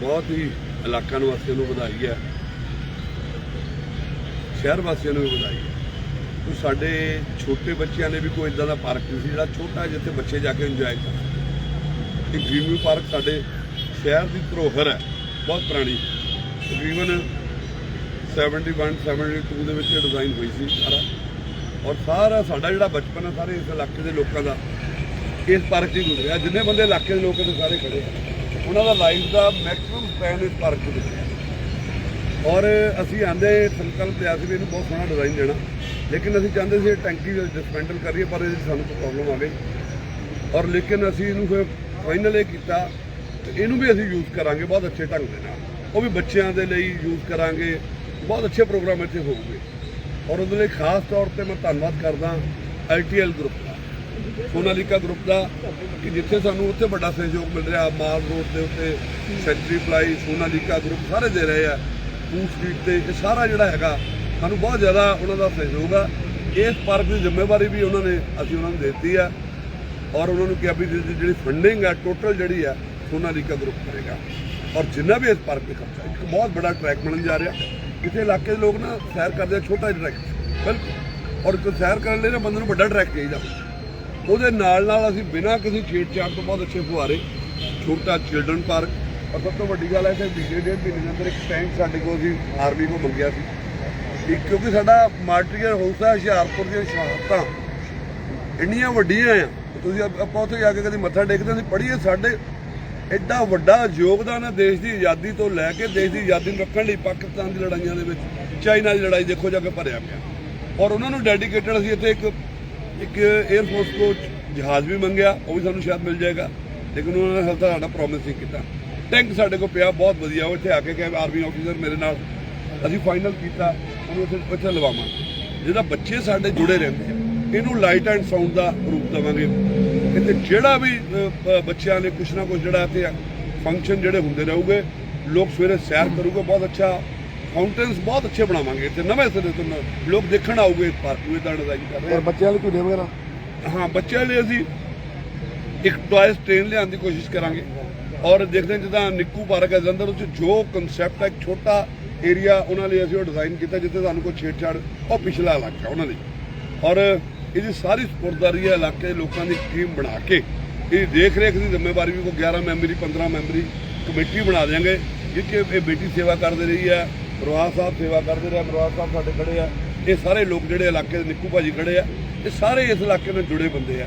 ਬਹੁਤ ਹੀ ਇਲਾਕਾ ਨਿਵਾਸੀਆਂ ਨੂੰ ਵਧਾਈ ਹੈ। ਸ਼ਹਿਰ ਵਾਸੀਆਂ ਨੂੰ ਵੀ ਵਧਾਈ ਹੈ। ਕਿ ਸਾਡੇ ਛੋਟੇ ਬੱਚਿਆਂ ਨੇ ਵੀ ਕੋਈ ਇਦਾਂ ਦਾ ਪਾਰਕ ਨਹੀਂ ਸੀ, ਜਿਹੜਾ ਛੋਟਾ ਜਿੱਥੇ ਬੱਚੇ ਜਾ ਕੇ ਇੰਜੋਏ ਕਰ ਸਕਣ ਇਹ ਗ੍ਰੀਨਵਿਊ ਪਾਰਕ ਸਾਡੇ ਸ਼ਹਿਰ ਦੀ ਧਰੋਹਰ ਹੈ, ਬਹੁਤ ਪੁਰਾਣੀ। ਤਕਰੀਬਨ 71 72 ਦੇ ਵਿੱਚ ਡਿਜ਼ਾਈਨ ਹੋਈ ਸੀ ਸਾਰਾ। ਔਰ ਸਾਰਾ ਸਾਡਾ ਜਿਹੜਾ ਬਚਪਨ ਹੈ, ਸਾਰੇ ਇਸ ਇਲਾਕੇ ਦੇ ਲੋਕਾਂ ਦਾ, ਇਸ ਪਾਰਕ 'ਚ ਹੀ ਗੁਜ਼ਰਿਆ। ਜਿੰਨੇ ਬੰਦੇ ਇਲਾਕੇ ਦੇ ਲੋਕ ਨੇ, ਸਾਰੇ ਖੜੇ ਉਹਨਾਂ ਦਾ ਲਾਈਫ ਦਾ ਮੈਕਸਿਮਮ ਸਪੈਨ ਇਸ ਪਾਰਕ 'ਚ ਗੁਜ਼ਰਿਆ ਔਰ ਅਸੀਂ ਆਂਦੇ ਸੰਕਲਪ ਲਿਆ ਸੀ ਵੀ ਇਹਨੂੰ ਬਹੁਤ ਸੋਹਣਾ ਡਿਜ਼ਾਈਨ ਦੇਣਾ। ਲੇਕਿਨ ਅਸੀਂ ਚਾਹੁੰਦੇ ਸੀ ਇਹ ਟੈਂਕੀ ਡਿਸਪੈਂਡਲ ਕਰੀਏ, ਪਰ ਇਹਦੀ ਸਾਨੂੰ ਪ੍ਰੋਬਲਮ ਆ ਗਈ। ਔਰ ਲੇਕਿਨ ਅਸੀਂ ਇਹਨੂੰ ਫਿਰ ਫਾਈਨਲ ਇਹ ਕੀਤਾ ਇਹਨੂੰ ਵੀ ਅਸੀਂ ਯੂਜ਼ ਕਰਾਂਗੇ ਬਹੁਤ ਅੱਛੇ ਢੰਗ ਦੇ ਨਾਲ। ਉਹ ਵੀ ਬੱਚਿਆਂ ਦੇ ਲਈ ਯੂਜ਼ ਕਰਾਂਗੇ। ਬਹੁਤ ਅੱਛੇ ਪ੍ਰੋਗਰਾਮ ਇੱਥੇ ਹੋਊਗੇ ਔਰ ਉਹਦੇ ਲਈ ਖਾਸ ਤੌਰ ਤੇ ਮੈਂ ਧੰਨਵਾਦ ਕਰਦਾ ਆਈਟੀਐਲ ਗਰੁੱਪ ਸੋਨਾਲੀਕਾ ਗਰੁੱਪ ਦਾ ਕਿ ਜਿੱਥੇ ਸਾਨੂੰ ਉੱਥੇ ਵੱਡਾ ਸਹਿਯੋਗ ਮਿਲ ਰਿਹਾ, ਮਾਲ ਰੋਡ ਦੇ ਉੱਤੇ ਸੈਂਚਰੀ ਪਲਾਈ ਸੋਨਾਲੀਕਾ ਗਰੁੱਪ ਸਾਰੇ ਦੇ ਰਹੇ ਆ ਫੂਡ ਸਟਰੀਟ ਤੇ, ਇਹ ਸਾਰਾ ਜਿਹੜਾ ਹੈਗਾ, ਸਾਨੂੰ ਬਹੁਤ ਜ਼ਿਆਦਾ ਉਹਨਾਂ ਦਾ ਸਹਿਯੋਗ ਆ। ਇਸ ਪਾਰਕ ਦੀ ਜ਼ਿੰਮੇਵਾਰੀ ਵੀ ਉਹਨਾਂ ਨੇ, ਅਸੀਂ ਉਹਨਾਂ ਨੂੰ ਦੇ ਦਿੱਤੀ ਆ ਔਰ ਉਹਨਾਂ ਨੂੰ ਕਿਹਾ ਵੀ ਜਿਹਦੀ ਜਿਹੜੀ ਫੰਡਿੰਗ ਹੈ ਟੋਟਲ ਜਿਹੜੀ ਹੈ ਸੋਨਾਲੀਕਾ ਗਰੁੱਪ ਕਰੇਗਾ। ਔਰ ਜਿੰਨਾ ਵੀ ਇਸ ਪਾਰਕ ਤੇ ਖਰਚਾ, ਇੱਕ ਬਹੁਤ ਵੱਡਾ ਟਰੈਕ ਬਣਨ ਜਾ ਰਿਹਾ। ਕਿਸੇ ਇਲਾਕੇ ਦੇ ਲੋਕ ਨਾ ਸੈਰ ਕਰਦੇ ਆ, ਛੋਟਾ ਜਿਹਾ ਟਰੈਕ ਬਿਲਕੁਲ। ਔਰ ਸੈਰ ਕਰਨ ਲਈ ਨਾ ਬੰਦੇ ਨੂੰ ਵੱਡਾ ਟਰੈਕ ਚਾਹੀਦਾ। ਉਹਦੇ ਨਾਲ ਨਾਲ ਅਸੀਂ ਬਿਨਾਂ ਕਿਸੇ ਛੇੜਛਾੜ ਤੋਂ ਬਹੁਤ ਅੱਛੇ ਫੁਹਾਰੇ, ਛੋਟਾ ਚਿਲਡਰਨ ਪਾਰਕ ਔਰ ਸਭ ਤੋਂ ਵੱਡੀ ਗੱਲ ਹੈ ਕਿ ਪਿਛਲੇ ਡੇਢ ਮਹੀਨੇ ਦੇ ਅੰਦਰ ਇੱਕ ਟੈਂਕ ਸਾਡੇ ਕੋਲ ਅਸੀਂ ਆਰਮੀ ਕੋਲ ਮੰਗਿਆ ਸੀ। ਇੱਕ ਕਿਉਂਕਿ ਸਾਡਾ ਮਾਰਟੀਰੀਅਲ ਹਾਊਸ ਹੈ, ਹੁਸ਼ਿਆਰਪੁਰ ਦੀਆਂ ਸ਼ਹਾਦਤਾਂ ਇੰਨੀਆਂ ਵੱਡੀਆਂ ਆ, ਤੁਸੀਂ ਆਪਾਂ ਉੱਥੇ ਜਾ ਕੇ ਕਦੀ ਮੱਥਾ ਟੇਕਦੇ ਸੀ ਪੜ੍ਹੀਏ ਸਾਡੇ ਐਡਾ ਵੱਡਾ ਯੋਗਦਾਨ ਹੈ ਦੇਸ਼ ਦੀ ਆਜ਼ਾਦੀ ਤੋਂ ਲੈ ਕੇ ਦੇਸ਼ ਦੀ ਆਜ਼ਾਦੀ ਨੂੰ ਰੱਖਣ ਲਈ ਪਾਕਿਸਤਾਨ ਦੀ ਲੜਾਈਆਂ ਦੇ ਵਿੱਚ, ਚਾਈਨਾ ਦੀ ਲੜਾਈ ਦੇਖੋ ਜਾ ਕੇ ਭਰਿਆ ਪਿਆ। ਔਰ ਉਹਨਾਂ ਨੂੰ ਡੈਡੀਕੇਟਡ ਅਸੀਂ ਇੱਥੇ ਇੱਕ ਇੱਕ 에ਅਰ ਫੋਰਸ ਕੋਚ ਜਹਾਜ਼ ਵੀ ਮੰਗਿਆ, ਉਹ ਵੀ ਸਾਨੂੰ ਸ਼ਾਇਦ ਮਿਲ ਜਾਏਗਾ। ਲੇਕਿਨ ਉਹਨਾਂ ਨੇ ਹਾਲੇ ਤੱਕ ਸਾਡਾ ਪ੍ਰੋਮਿਸ ਨਹੀਂ ਕੀਤਾ। ਟੈਂਕ ਸਾਡੇ ਕੋਲ ਪਿਆ, ਬਹੁਤ ਵਧੀਆ। ਉਹ ਇੱਥੇ ਆ ਕੇ ਕਹੇ ਆਰਮੀ ਆਫੀਸਰ ਮੇਰੇ ਨਾਲ, ਅਸੀਂ ਫਾਈਨਲ ਕੀਤਾ, ਉਹਨੂੰ ਇੱਥੇ ਇੱਥੇ ਲਵਾਵਾਂਗੇ। ਜਿਹਦਾ ਬੱਚੇ ਸਾਡੇ ਜੁੜੇ ਰਹਿੰਦੇ ਆ, ਇਹਨੂੰ ਲਾਈਟ ਐਂਡ ਸਾਊਂਡ ਦਾ ਰੂਪ ਦੇਵਾਂਗੇ। ਇੱਥੇ ਜਿਹੜਾ ਵੀ ਬੱਚਿਆਂ ਨੇ ਕੁਛ ਨਾ ਕੁਛ ਜਿਹੜਾ ਇੱਥੇ ਫੰਕਸ਼ਨ ਜਿਹੜੇ ਹੁੰਦੇ ਰਹੂਗੇ, ਲੋਕ ਸਵੇਰੇ ਸੈਰ ਕਰੂਗੇ, ਬਹੁਤ ਅੱਛਾ ਫਾਊਂਟੇਨਸ ਬਹੁਤ ਅੱਛੇ ਬਣਾਵਾਂਗੇ। ਇੱਥੇ ਨਵੇਂ ਸਿਰੇ ਤੋਂ ਲੋਕ ਦੇਖਣ ਆਉਗੇ ਇਸ ਪਾਰਕ ਨੂੰ ਇਦਾਂ ਡਿਜ਼ਾਈਨ ਕਰ ਰਹੇ ਔਰ ਬੱਚਿਆਂ ਲਈ ਝੂਲੇ ਵਗੈਰਾ? ਹਾਂ ਹਾਂ ਬੱਚਿਆਂ ਲਈ ਅਸੀਂ ਇੱਕ ਟੌਇਸ ਟ੍ਰੇਨ ਲਿਆਉਣ ਦੀ ਕੋਸ਼ਿਸ਼ ਕਰਾਂਗੇ। ਔਰ ਦੇਖਦੇ ਹਾਂ ਜਿੱਦਾਂ ਨਿੱਕੂ ਪਾਰਕ ਹੈ ਜਲੰਧਰ ਉੱਥੇ ਜੋ ਕਨਸੈਪਟ ਹੈ ਇੱਕ ਛੋਟਾ ਏਰੀਆ ਉਹਨਾਂ ਲਈ ਅਸੀਂ ਉਹ ਡਿਜ਼ਾਈਨ ਕੀਤਾ ਜਿੱਥੇ ਸਾਨੂੰ ਕੋਈ ਛੇੜਛਾੜ ਉਹ ਪਿਛਲਾ ਇਲਾਕਾ ਉਹਨਾਂ ਲਈ। ਔਰ ਇਹਦੀ ਸਾਰੀ ਸਪੁਰਦਾਰੀ ਹੈ ਇਲਾਕੇ ਦੇ ਲੋਕਾਂ ਦੀ ਟੀਮ ਬਣਾ ਕੇ ਇਹ ਦੇਖ ਰੇਖ ਦੀ ਜ਼ਿੰਮੇਵਾਰੀ ਵੀ ਕੋਈ 11 ਮੈਂਬਰੀ 15 ਮੈਂਬਰੀ ਕਮੇਟੀ ਬਣਾ ਦੇਵਾਂਗੇ ਜਿੱਥੇ ਇਹ ਬੇਟੀ ਸੇਵਾ ਕਰਦੇ ਰਹੀ ਹੈ ਰੋਹਾ ਸਾਹਿਬ ਸੇਵਾ ਕਰਦੇ ਰਹੇ, ਮਰਵਾਸ ਸਾਹਿਬ ਸਾਡੇ ਖੜੇ ਆ। ਇਹ ਸਾਰੇ ਲੋਕ ਜਿਹੜੇ ਇਲਾਕੇ ਦੇ ਨਿੱਕੂ ਭਾਜੀ ਖੜੇ ਆ, ਇਹ ਸਾਰੇ ਇਸ ਇਲਾਕੇ ਨਾਲ ਜੁੜੇ ਬੰਦੇ ਆ।